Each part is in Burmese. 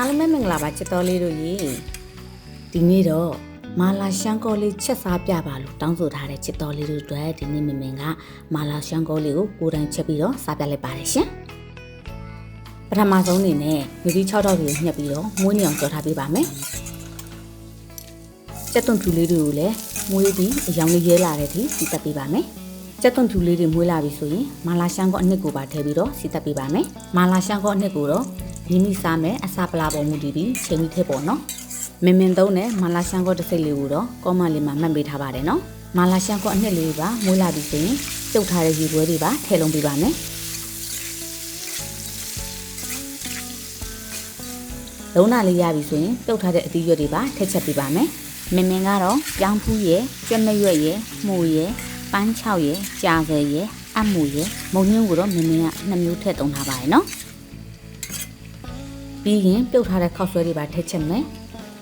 အားလုံးပဲမင်္ဂလာပါချစ်တော်လေးတို့ရေဒီနေ့တော့မာလာရှန်ကောလေးချက်စားပြပါလို့တောင်းဆိုထားတဲ့ချစ်တော်လေးတို့အတွက်ဒီနေ့မင်မင်ကမာလာရှန်ကောလေးကိုကိုယ်တိုင်ချက်ပြီးတော့စားပြလိုက်ပါတယ်ရှင်ပထမဆုံးအနေနဲ့မြဒီ6တော့ကိုညှက်ပြီးတော့မွေးနေအောင်ကြော်ထားပေးပါမယ်ကျက်သွန်ဖြူလေးတွေကိုလည်းမွေးပြီးအယောင်လေးရဲလာတဲ့အထိစီတက်ပေးပါမယ်ကျက်သွန်ဖြူလေးတွေမွေးလာပြီဆိုရင်မာလာရှန်ကောအနှစ်ကိုပါထည့်ပြီးတော့စီတက်ပေးပါမယ်မာလာရှန်ကောအနှစ်ကိုတော့ မိမိစားမယ်အစာပလာပေါ်မူတည်ပြီးချိန်ပြီးထည့်ပေါ့နော်မင်မင်သုံးတဲ့မာလာရှန်ကောတစ်စိတ်လေးကိုတော့ကောမလေးမှာမှတ်ပေးထားပါတယ်နော်မာလာရှန်ကောအနှစ်လေးပါမွေးလာပြီဆိုရင်ကျုပ်ထားတဲ့ရေပွဲတွေပါထည့်လုံးပေးပါမယ်လုံးနာလေးရပြီဆိုရင်ပြုတ်ထားတဲ့အသီးရွက်တွေပါထည့်ချက်ပေးပါမယ်မင်မင်ကတော့ပြောင်းဖူးရယ်ကျွတ်မရွက်ရယ်မှုရယ်ပန်းချောက်ရယ်ကြာစယ်ရယ်အမှုရယ်မုံညင်းကိုတော့မင်မင်ကနှစ်မျိုးထည့်သုံးထားပါတယ်နော် ပြီးရင်ပြုတ်ထားတဲ့ခောက်ဆွဲတွေပါထည့်ချက်မယ်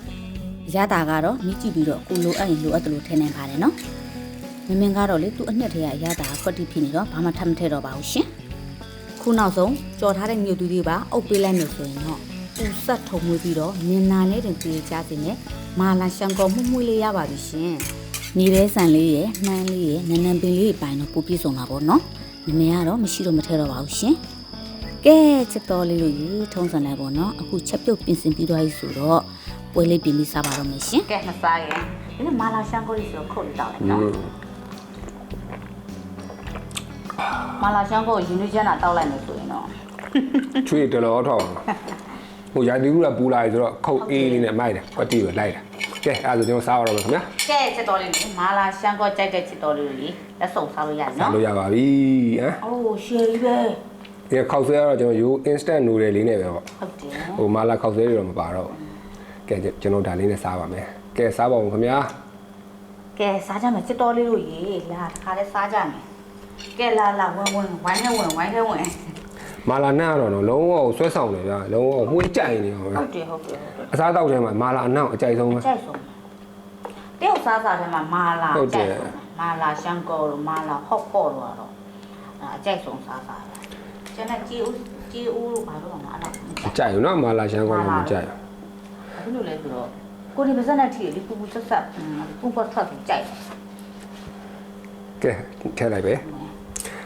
။ရတာကတော့မြည်ကြည့်ပြီးတော့ကိုလိုအပ်ရင်လိုအပ်တယ်လို့ထည့်နိုင်ပါတယ်နော်။မင်းမင်းကတော့လေသူ့အနှစ်တည်းကရတာကွက်တိဖြစ်နေတော့ဘာမှထပ်မထည့်တော့ပါဘူးရှင်။ခုနောက်ဆုံးကြော်ထားတဲ့ညို့သူတွေပါအုပ်ပေးလိုက်မယ်ဆိုရင်တော့ပူဆက်ထုံမွေးပြီးတော့နင်နာနဲ့တင်ပြေးကြစေနဲ့မာလာရှန်ကောမှုမှုလေးရပါပြီရှင်။ညီရဲဆန်လေးရယ်နှမ်းလေးရယ်နန်းနန်းပင်လေးပိုင်းတော့ပူပြည့်စုံတာပေါ့နော်။မင်းမင်းကတော့မရှိတော့မထည့်တော့ပါဘူးရှင်။ ကဲချက်တော်လေးတို့ရေထုံးစံလိုက်ပေါ့နော်အခုချက်ပြုတ်ပြင်ဆင်ပြီးသွားပြီဆိုတော့ပွဲလေးပြင်ပြီးစားပါတော့မယ်ရှင်ကဲမစားရင်ဒီနေ့မာလာရှန်ကိုလေးဆိုခုတ်လေးတောက်လိုက်နော်မာလာရှန်ကိုယူနီချန်တာတောက်လိုက်မယ်ဆိုရင်တော့ချွေတော်တော်ထောက်အောင်ဟိုရာသီဥတုကပူလာပြီဆိုတော့ခုတ်အေးလေးနဲ့မိုက်တယ်ကွက်တီကိုလိုက်တာကဲအဲ့ဒါဆိုကျွန်တော်စားရတော့မယ်ခင်ဗျာကဲချက်တော်လေးလေမာလာရှန်ကိုကြိုက်တဲ့ချက်တော်လေးတို့လေလက်စုံစားလို့ရတယ်စားနော်လို့ရပါပြီဟမ်အိုးရှယ်ကြီးပဲ ဒီခောက်ဆွဲကတော့ကျွန်တော်ရိုး instant noodle လေးနဲ့ပဲပေါ့ဟုတ်တယ်ဟိုမာလာခောက်ဆွဲတွေတော့မပါတော့ဘူးကဲကျွန်တော်ဒါလေးနဲ့စားပါမယ်ကဲစားပါဦးခင်ဗျာကဲစားကြမယ်ချက်တော်လေးတို့ရေလာတခါလဲစားကြမယ်ကဲလာလာဝင်ဝင်ဝိုင်းထဲဝင်ဝိုင်းထဲဝင်မာလာနှံ့ကတော့လုံးဝဆွဲဆောင်တယ်ဗျာလုံးဝမှုကြိုက်နေအောင်ပဲဟုတ်တယ်ဟုတ်တယ်ဟုတ်တယ်အစားတောက်ထဲမှာမာလာအနှံ့အကြိုက်ဆုံးပဲကြိုက်ဆုံးတယောက်စားစားထဲမှာမာလာဟုတ်တယ်ကြိုက်ဆုံးမာလာရှန်ကောတို့မာလာဟော့ပေါ့တို့ကတော့အဲအကြိုက်ဆုံးစားစားပဲ ကျန်တဲ့ជីဦးជីဦးတို့ဘာလို့လဲအဲ့ဒါမကြိုက်ကြိုက်ဘူးနော်မာလာရှမ်းကောလည်းမကြိုက်ဘူးလို့လဲဆိုတော့ကိုဒီပါစက်နဲ့ထီလေးပူပူဆက်ဆက်ပူပတ်ထွက်ပြီးကြိုက်တယ်ကဲထည့်လိုက်ပဲ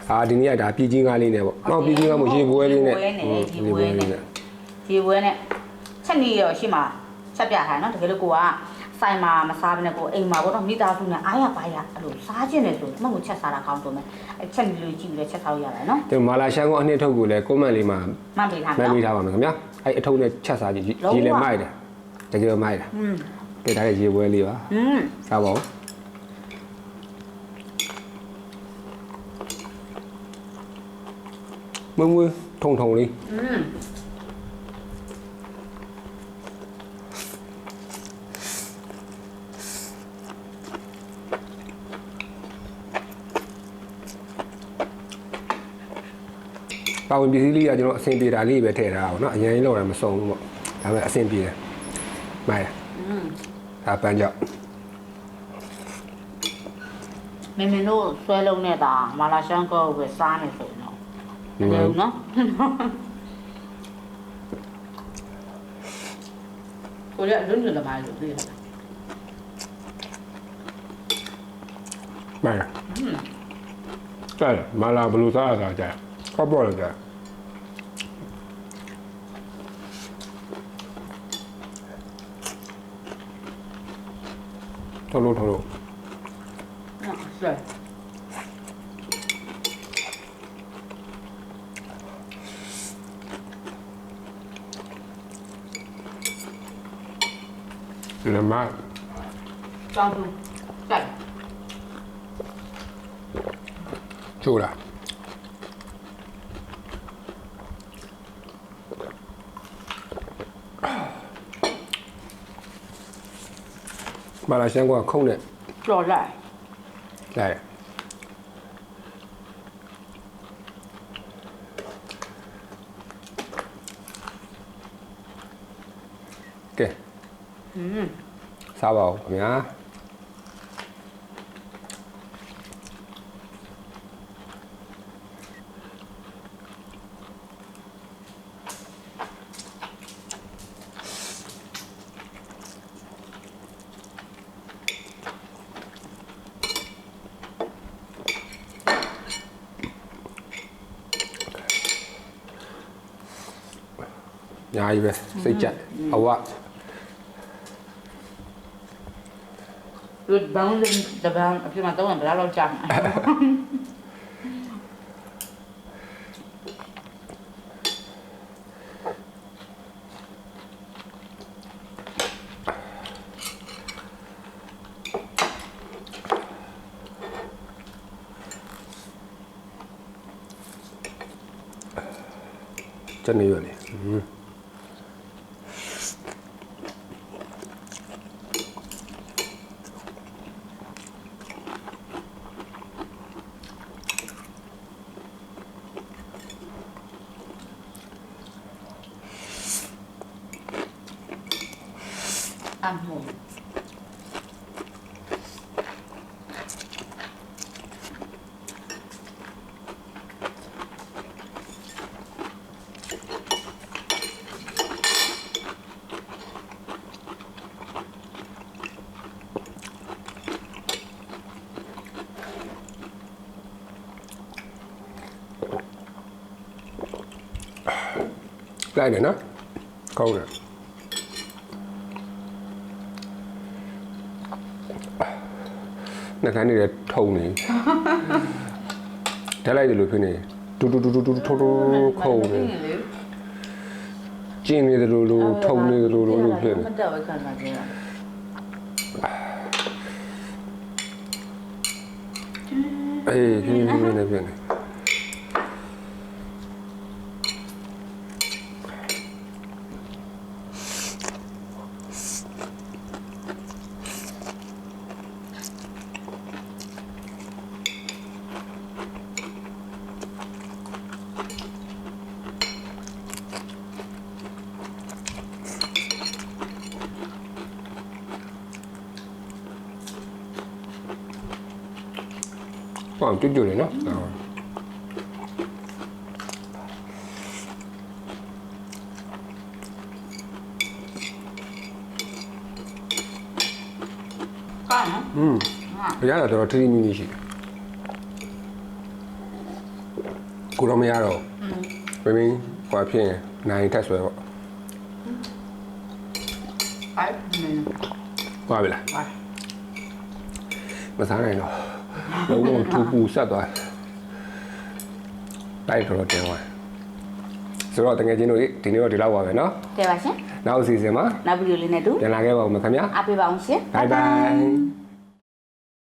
အာဒီနေ့ကဒါပြည်ကြီးငါးလေးနဲ့ပေါ့နောက်ပြည်ကြီးငါးမို့ရေပွဲလေးနဲ့ရေပွဲနဲ့ရေပွဲနဲ့ချက်နေရောရှိမှချက်ပြထားတယ်နော်တကယ်လို့ကိုက ဆိုင်မှာမစားဘဲနဲ့ကိုအိမ်မှာကတော့မိသားစုနဲ့အားရပါရအဲ့လိုစားခြင်းလေဆိုမှကိုချက်စားတာကောင်းတော့မယ်အဲ့ချက်နေလို့ကြည့်ပြီးတော့ချက်စားလို့ရတယ်နော် ဒီမာလာရှမ်းကောအနှစ်ထုတ်ကိုလည်းကွန်မန့်လေးမှာ မှတ်ပေးထား မှ မယ် တ် နော် မိထားပါမယ်ခင်ဗျာအဲ့အထုပ်နဲ့ချက်စားကြည့် လုံးဝ ရေလည်းမိုက်တယ်တကယ်မိုက်တယ် อืม ကဲဒါလည်းရေပွဲလေးပါ อืม စားပါဦးမွေးမွေးထုံထုံလေး อืม ပါဝင်ပစ္စည်းလေးကကျွန်တော်အဆင်ပြေတာလေးပဲထည့်ထားတာပေါ့နော်အရင်ကြီးလောက်တာမစုံဘူးပေါ့ဒါပေမဲ့အဆင်ပြေတယ်မိုက်တယ်อืมဒါပန်းကြောက်မင်းမင်းတို့ဆွဲလုံးနဲ့တာမာလာရှန်ကောကိုပဲစားနေဆိုရင်တော့မလဲဘူးနော်ကိုရလွန်းလွန်းလာပါလို့တွေ့လားမိုက်တယ်ကျတယ်မာလာဘလူးစားရတာကျတယ်ကောက်ပေါ်လို့ကျ တယ်ထုတ်လို့ထုတ်လို့နော်ဆွဲဒီလည်း မိုက်ကြောင်းသူကြိုက်ချိုးလားမာလာရှန်ကခုံးနဲ့ ကြော်လိုက် လိုက်ကဲ อืม စားပါဦးခင်ဗျာ ညာကြီးပဲစိတ်ကြက်အဝသူဘောင်းလေးတပန်းအပြင်မှာတော့ဘယ်လောက်ကြာမှာချက်နေရွက် လေဟွန်းအမှုလိုက်တယ် နော်ကောင်းတယ်နှခမ်းနေတယ်ထုံနေဓာတ်လိုက်တယ်လို့ဖြစ်နေတူတူတူတူတူထုံထုံခုံနေကျင်းနေတယ်လို့လို့ထုံနေတယ်လို့လို့ဖြစ်နေမတော်ဝခံတာကြတာအေးဖြည်းဖြည်းဖြည်းနဲ့ဖြစ်နေ ဟောကျွတ်ကျွတ်လေနော်ဟုတ်ကောင်းနော်อืมအရတာတော့ထထမိမိရှိတယ်ကိုတော့မရတော့မင်းမင်းဟွာဖြစ်ရင်နိုင်ထက်ဆွဲပေါ့အဲ့မင်းဟွာပြီလားပါမစားနိုင်တော့ လုံးလုံးထူပူဆက်သွားတိုက်တော့တင်သွားဆိုတော့တကယ်ချင်းတို့ဒီနေ့တော့ဒီလောက်ပါပဲเนาะ ကဲပါရှင် နောက်အစီအစဉ်မှာ နောက်ဗီဒီယိုလေးနဲ့တူ ပြန်လာခဲ့ပါဦးမယ်ခင်ဗျာ အားပေးပါအောင်ရှင် ဘိုင်ဘိုင်